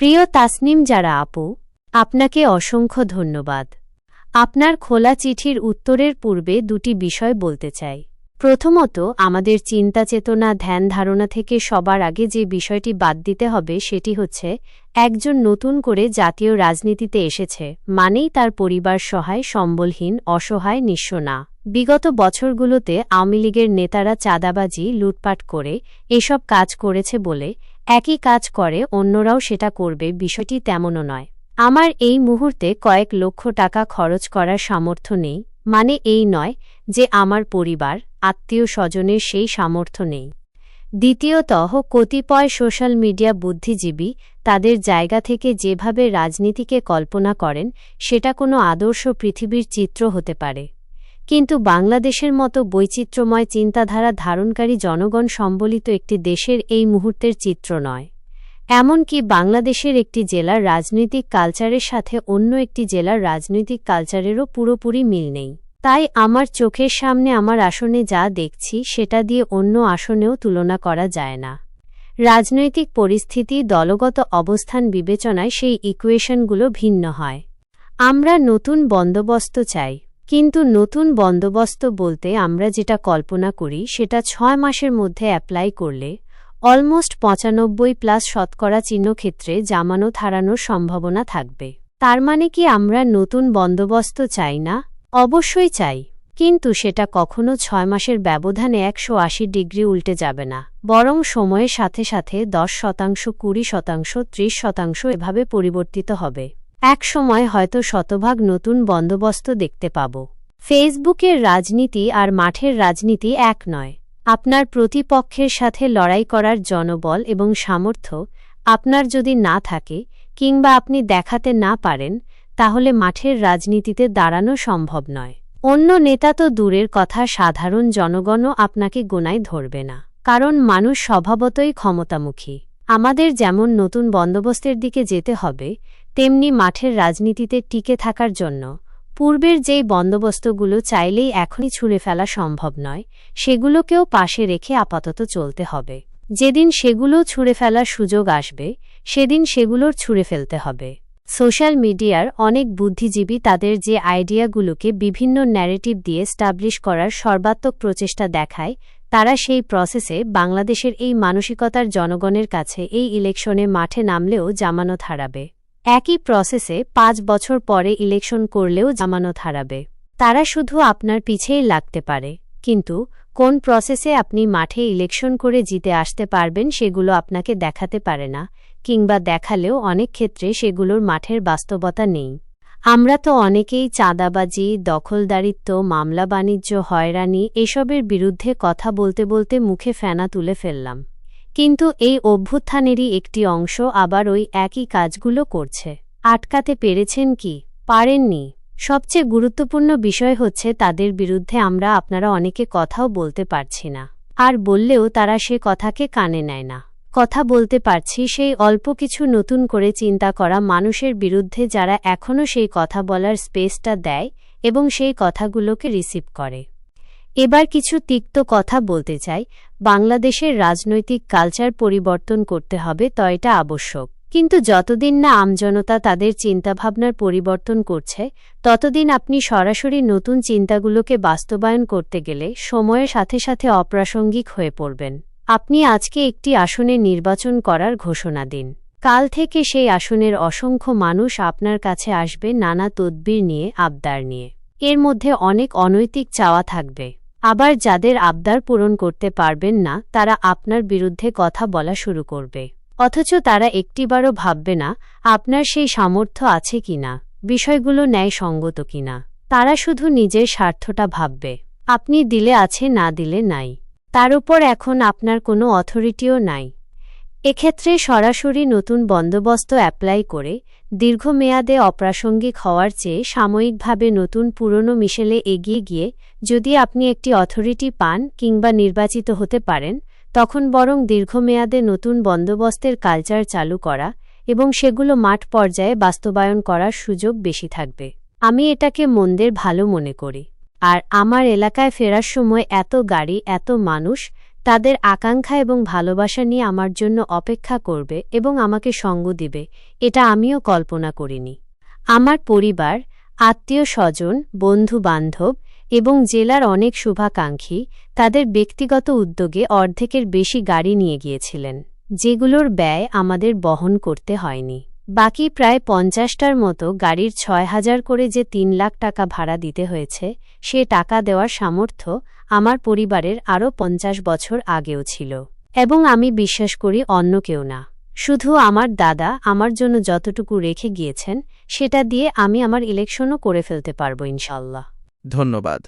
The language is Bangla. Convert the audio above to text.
প্রিয় তাসনিম যারা আপু, আপনাকে অসংখ্য ধন্যবাদ। আপনার খোলা চিঠির উত্তরের পূর্বে দুটি বিষয় বলতে চাই। প্রথমত, আমাদের চিন্তা চেতনা ধ্যান ধারণা থেকে সবার আগে যে বিষয়টি বাদ দিতে হবে সেটি হচ্ছে, একজন নতুন করে জাতীয় রাজনীতিতে এসেছে, মানেই তার পরিবার সহায়, সম্বলহীন, অসহায়, নিঃস্ব না। বিগত বছরগুলোতে আওয়ামী লীগের নেতারা চাঁদাবাজি, লুটপাট করে, এসব কাজ করেছে বলে একই কাজ করে, অন্যরাও সেটা করবে, বিষয়টি তেমনও নয়। আমার এই মুহূর্তে কয়েক লক্ষ টাকা খরচ করার সামর্থ্য নেই মানে এই নয় যে আমার পরিবার, আত্মীয় স্বজনের সেই সামর্থ্য নেই। দ্বিতীয়ত, কতিপয় সোশ্যাল মিডিয়া বুদ্ধিজীবী তাদের জায়গা থেকে যেভাবে রাজনীতিকে কল্পনা করেন, সেটা কোনো আদর্শ পৃথিবীর চিত্র হতে পারে। কিন্তু বাংলাদেশের মতো বৈচিত্র্যময় চিন্তাধারা ধারণকারী জনগণ সম্বলিত একটি দেশের এই মুহূর্তের চিত্র নয়। এমনকি বাংলাদেশের একটি জেলার রাজনৈতিক কালচারের সাথে অন্য একটি জেলার রাজনৈতিক কালচারেরও পুরোপুরি মিল নেই। তাই আমার চোখের সামনে আমার আসনে যা দেখছি সেটা দিয়ে অন্য আসনেও তুলনা করা যায় না। রাজনৈতিক পরিস্থিতি, দলগত অবস্থান বিবেচনায় সেই ইকুয়েশনগুলো ভিন্ন হয়। আমরা নতুন বন্দোবস্ত চাই। কিন্তু নতুন বন্দোবস্ত বলতে আমরা যেটা কল্পনা করি সেটা ছয় মাসের মধ্যে অ্যাপ্লাই করলে অলমোস্ট পঁচানব্বই প্লাস শতকরা চিহ্ন ক্ষেত্রে জামানত হারানোর সম্ভাবনা থাকবে। তার মানে কি আমরা নতুন বন্দোবস্ত চাই না? অবশ্যই চাই, কিন্তু সেটা কখনো ছয় মাসের ব্যবধানে একশো আশি ডিগ্রি উল্টে যাবে না, বরং সময়ের সাথে সাথে দশ শতাংশ, কুড়ি শতাংশ, ত্রিশ শতাংশ এভাবে পরিবর্তিত হবে। এক সময় হয়তো শতভাগ নতুন বন্দোবস্ত দেখতে পাব। ফেসবুকের রাজনীতি আর মাঠের রাজনীতি এক নয়। আপনার প্রতিপক্ষের সাথে লড়াই করার জনবল এবং সামর্থ্য আপনার যদি না থাকে কিংবা আপনি দেখাতে না পারেন, তাহলে মাঠের রাজনীতিতে দাঁড়ানো সম্ভব নয়। অন্য নেতা তো দূরের কথা, সাধারণ জনগণও আপনাকে গোনায় ধরবে না। কারণ মানুষ স্বভাবতই ক্ষমতামুখী। আমাদের যেমন নতুন বন্দোবস্তের দিকে যেতে হবে তেমনি মাঠের রাজনীতিতে টিকে থাকার জন্য। পূর্বের যেই বন্দোবস্তগুলো চাইলেই এখনই ছুঁড়ে ফেলা সম্ভব নয়, সেগুলোকেও পাশে রেখে আপাতত চলতে হবে। যেদিন সেগুলো ছুঁড়ে ফেলার সুযোগ আসবে, সেদিন সেগুলোর ছুঁড়ে ফেলতে হবে। সোশ্যাল মিডিয়ার অনেক বুদ্ধিজীবী তাদের যে আইডিয়াগুলোকে বিভিন্ন ন্যারেটিভ দিয়ে স্টাবলিশ করার সর্বাত্মক প্রচেষ্টা দেখায়, তারা সেই প্রসেসে বাংলাদেশের এই মানসিকতার জনগণের কাছে এই ইলেকশনে মাঠে নামলেও জামানত হারাবে। একই প্রসেসে পাঁচ বছর পরে ইলেকশন করলেও জামানত হারাবে। তারা শুধু আপনার পিছেই লাগতে পারে। কিন্তু কোন প্রসেসে আপনি মাঠে ইলেকশন করে জিতে আসতে পারবেন সেগুলো আপনাকে দেখাতে পারে না, কিংবা দেখালেও অনেক ক্ষেত্রে সেগুলোর মাঠের বাস্তবতা নেই। আমরা তো অনেকেই চাঁদাবাজি, দখলদারিত্ব, মামলা বাণিজ্য, হয়রানি এসবের বিরুদ্ধে কথা বলতে বলতে মুখে ফেনা তুলে ফেললাম। কিন্তু এই অভ্যুত্থানেরই একটি অংশ আবার ওই একই কাজগুলো করছে। আটকাতে পেরেছেন কি? পারেননি। সবচেয়ে গুরুত্বপূর্ণ বিষয় হচ্ছে তাদের বিরুদ্ধে আমরা আপনারা অনেকে কথাও বলতে পারছি না। আর বললেও তারা সে কথাকে কানে নেয় না। কথা বলতে পারছি সেই অল্প কিছু নতুন করে চিন্তা করা মানুষের বিরুদ্ধে যারা এখনও সেই কথা বলার স্পেসটা দেয় এবং সেই কথাগুলোকে রিসিভ করে। এবার কিছু তিক্ত কথা বলতে চাই। বাংলাদেশের রাজনৈতিক কালচার পরিবর্তন করতে হবে তো এটা আবশ্যক। কিন্তু যতদিন না আমজনতা তাদের চিন্তাভাবনার পরিবর্তন করছে, ততদিন আপনি সরাসরি নতুন চিন্তাগুলোকে বাস্তবায়ন করতে গেলে সময়ের সাথে সাথে অপ্রাসঙ্গিক হয়ে পড়বেন। আপনি আজকে একটি আসনে নির্বাচন করার ঘোষণা দিন। কাল থেকে সেই আসনের অসংখ্য মানুষ আপনার কাছে আসবে নানা তদবির নিয়ে, আবদার নিয়ে। এর মধ্যে অনেক অনৈতিক চাওয়া থাকবে। আবার যাদের আবদার পূরণ করতে পারবেন না, তারা আপনার বিরুদ্ধে কথা বলা শুরু করবে। অথচ তারা একটিবারও ভাববে না, আপনার সেই সামর্থ্য আছে কিনা, বিষয়গুলো ন্যায় সঙ্গত কিনা। তারা শুধু নিজের স্বার্থটা ভাববে। আপনি দিলে আছে, না দিলে নাই। তার উপর এখন আপনার কোনো অথরিটিও নাই। এক্ষেত্রে সরাসরি নতুন বন্দোবস্ত অ্যাপ্লাই করে দীর্ঘমেয়াদে অপ্রাসঙ্গিক হওয়ার চেয়ে সাময়িকভাবে নতুন পুরনো মিশেলে এগিয়ে গিয়ে যদি আপনি একটি অথরিটি পান কিংবা নির্বাচিত হতে পারেন, তখন বরং দীর্ঘমেয়াদে নতুন বন্দোবস্তের কালচার চালু করা এবং সেগুলো মাঠ পর্যায়ে বাস্তবায়ন করার সুযোগ বেশি থাকবে। আমি এটাকে মন্দের ভালো মনে করি। আর আমার এলাকায় ফেরার সময় এত গাড়ি, এত মানুষ তাদের আকাঙ্ক্ষা এবং ভালোবাসা নিয়ে আমার জন্য অপেক্ষা করবে এবং আমাকে সঙ্গ দিবে, এটা আমিও কল্পনা করিনি। আমার পরিবার, আত্মীয় স্বজন বন্ধু বান্ধব এবং জেলার অনেক শুভাকাঙ্ক্ষী তাদের ব্যক্তিগত উদ্যোগে অর্ধেকের বেশি গাড়ি নিয়ে গিয়েছিলেন, যেগুলোর ব্যয় আমাদের বহন করতে হয়নি। বাকি প্রায় পঞ্চাশটার মতো গাড়ির ছয় হাজার করে যে তিন লাখ টাকা ভাড়া দিতে হয়েছে, সে টাকা দেওয়ার সামর্থ্য আমার পরিবারের আরও পঞ্চাশ বছর আগেও ছিল। এবং আমি বিশ্বাস করি অন্য কেউ না। শুধু আমার দাদা আমার জন্য যতটুকু রেখে গিয়েছেন, সেটা দিয়ে আমি আমার ইলেকশনও করে ফেলতে পারব ইনশাল্লাহ। ধন্যবাদ।